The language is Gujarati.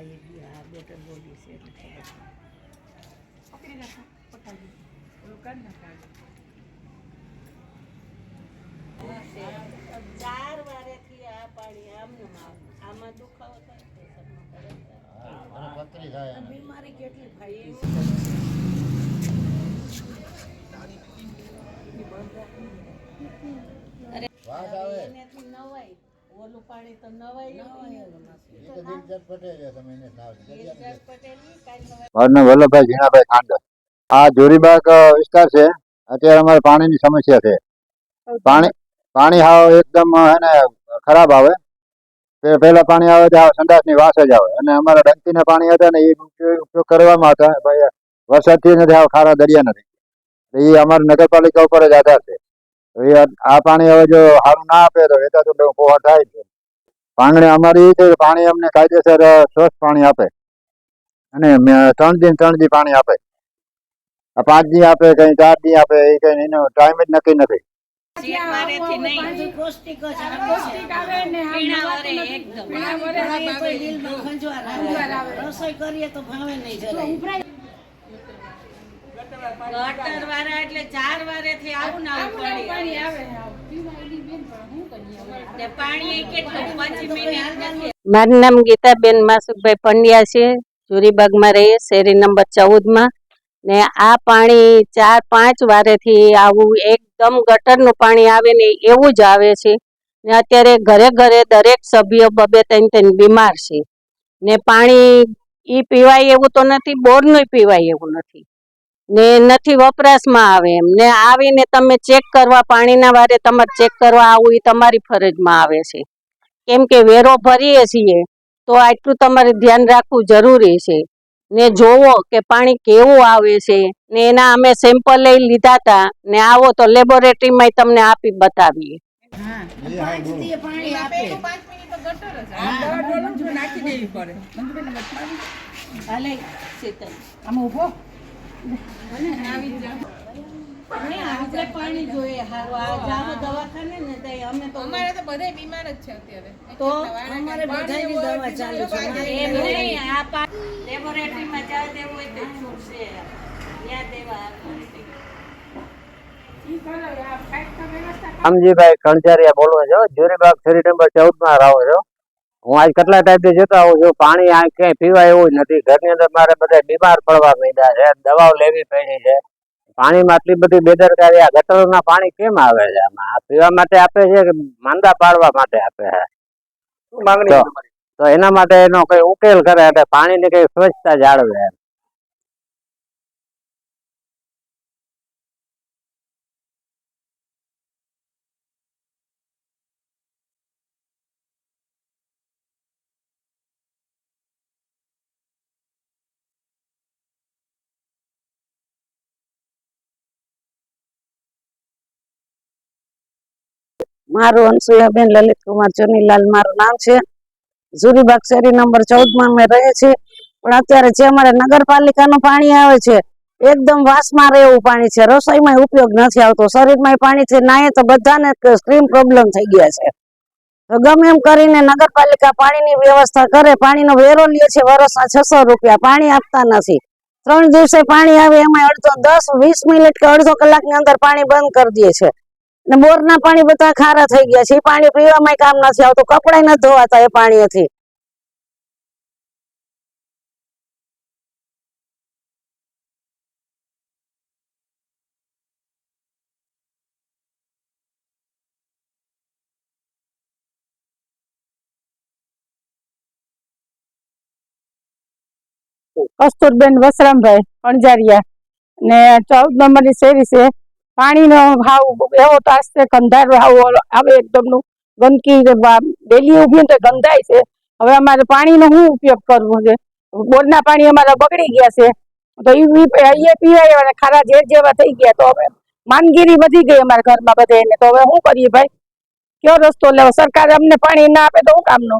આ એ બી આ બેટર બોડી છે એટલે ખબર છે. પકડી રાખો પકડી ઓલું કાઢ નાખે ચાર વારેથી આ પાણી આમનું આમ. આમાં દુખાવો થાય. બીમારી કેટલી ભાઈ છે વાસ આવે નવાય ઓલું પાણી તો નવાય તો વલ્લભભાઈ ઝીણાભાઈ ખાંડર. આ જોરીબાગ વિસ્તાર છે. અત્યારે અમારે પાણીની સમસ્યા છે. પાણી પાણી હાવ એકદમ હે ને ખરાબ આવે. પહેલા પાણી આવે ત્યાં સંડાસની વાસ જ આવે. અને અમારા ડંકીના પાણી હતા ને એ ઉપયોગ કરવામાં હતા. ભાઈ વરસાદથી નથી આવ ખારા દરિયા નથી. એ અમારી નગરપાલિકા ઉપર જ આધાર છે. તો આ- આ પાણી હવે જો સારું ના આપે તો વેચા તો પોહા થાય છે. માંગણી અમારી છે પાણી અમને કાયદેસર સ્વચ્છ પાણી આપે. અને ત્રણ દિન ત્રણ દી પાણી આપે. આ પાંચ દી આપે કઈ ચાર દી આપે એ કઈ એનો ટાઈમ જ નક્કી નથી. રસોઈ કરીએ તો ભાવે નહીં જરાય. ગટર વાળા એટલે ચાર વારે થી આવું ના પાણી આવે. પણ કેટલું પાંચ મારું નામ ગીતાબેન માસુકભાઈ પંડ્યા છે. જોરીબાગમાં રહીએ શેરી નંબર ચૌદમાં. ને આ પાણી ચાર પાંચ વારેથી આવું એકદમ ગટરનું પાણી આવે ને એવું જ આવે છે. ને અત્યારે ઘરે ઘરે દરેક સભ્ય બબે ત્રણ ત્રણ બીમાર છે. ને પાણી એ પીવાય એવું તો નથી બોરનું પીવાય એવું નથી. ને નથી વપરાશમાં આવે એમ. ને આવીને તમે ચેક કરવા પાણીના વારે તમારે ચેક કરવા આવું એ તમારી ફરજમાં આવે છે. કેમ કે વેરો ભરીએ છીએ તો આટલું તમારે ધ્યાન રાખવું જરૂરી છે. ને જોવો કે પાણી કેવું આવે છે ને એના અમે સેમ્પલ લઈ લીધા હતા ને આવો તો લેબોરેટરીમાં તમને આપી બતાવીએ. નાખી દેવી પડે. સમજીભાઈ કણચારિયા બોલો છો. જુરીબાગ શેરી નંબર ચૌદમાં રહું છું. હું આજ કેટલા ટાઈમથી જતો આવું છું પાણી આ ક્યાંય પીવાય એવું જ નથી. ઘરની અંદર મારે બધા બીમાર પડવા માંડ્યા છે દવાઓ લેવી પડી છે. પાણીમાં આટલી બધી બેદરકારી આ ગટરના પાણી કેમ આવે છે આમાં? આ પીવા માટે આપે છે કે માંદા પાડવા માટે આપે છે? તો તો એના માટે એનો કઈ ઉકેલ કરે એટલે પાણીની કઈ સ્વચ્છતા જાળવે. એમ. મારું અનસુયાબેન લલિત કુમાર ચોનીલાલ મારું નામ છે. ઝુરીબાગ શેરી નંબર ચૌદમાં અમે રહે છે પણ અત્યારે જે અમારે નગરપાલિકાનું પાણી આવે છે, એકદમ વાસમાં રહેવું પાણી છે. રસોઈમાં ઉપયોગ નથી આવતો. શરીરમાં પાણી છે નાય તો બધાને સ્ક્રીન પ્રોબ્લેમ થઈ ગયા છે. તો ગમે એમ કરીને નગરપાલિકા પાણીની વ્યવસ્થા કરે. પાણીનો વેરો લે છે વર્ષના છસો રૂપિયા. પાણી આપતા નથી. ત્રણ દિવસે પાણી આવે એમાં અડધો દસ, વીસ મિનિટ કે અડધો કલાકની અંદર પાણી બંધ કરી દે છે. ને બોરના પાણી બધા ખારા થઈ ગયા છે. એ પાણી પીવામાં કામ નથી આવતું. કપડા નથી ધોવાતા એ પાણીથી. કસ્તુરબેન વસરામભાઈ, અણજારિયા. ને ચૌદ નંબરની શેરી છે. પાણીનો ભાવ એવો તાસ છે ગંધાર ભાવ આવે એકદમનું. ગંદકી ડેલી ઊભી તો ગંધાય છે. હવે અમારે પાણીનો શું ઉપયોગ કરવો છે? બોરના પાણી અમારા બગડી ગયા છે. તો એ પીવાય અને ખારા ઝેર જેવા થઈ ગયા. તો હવે માંદગીરી વધી ગઈ અમારા ઘરમાં બધાને તો હવે શું કરીએ ભાઈ? કયો રસ્તો લેવો? સરકાર અમને પાણી ના આપે તો શું કામનો?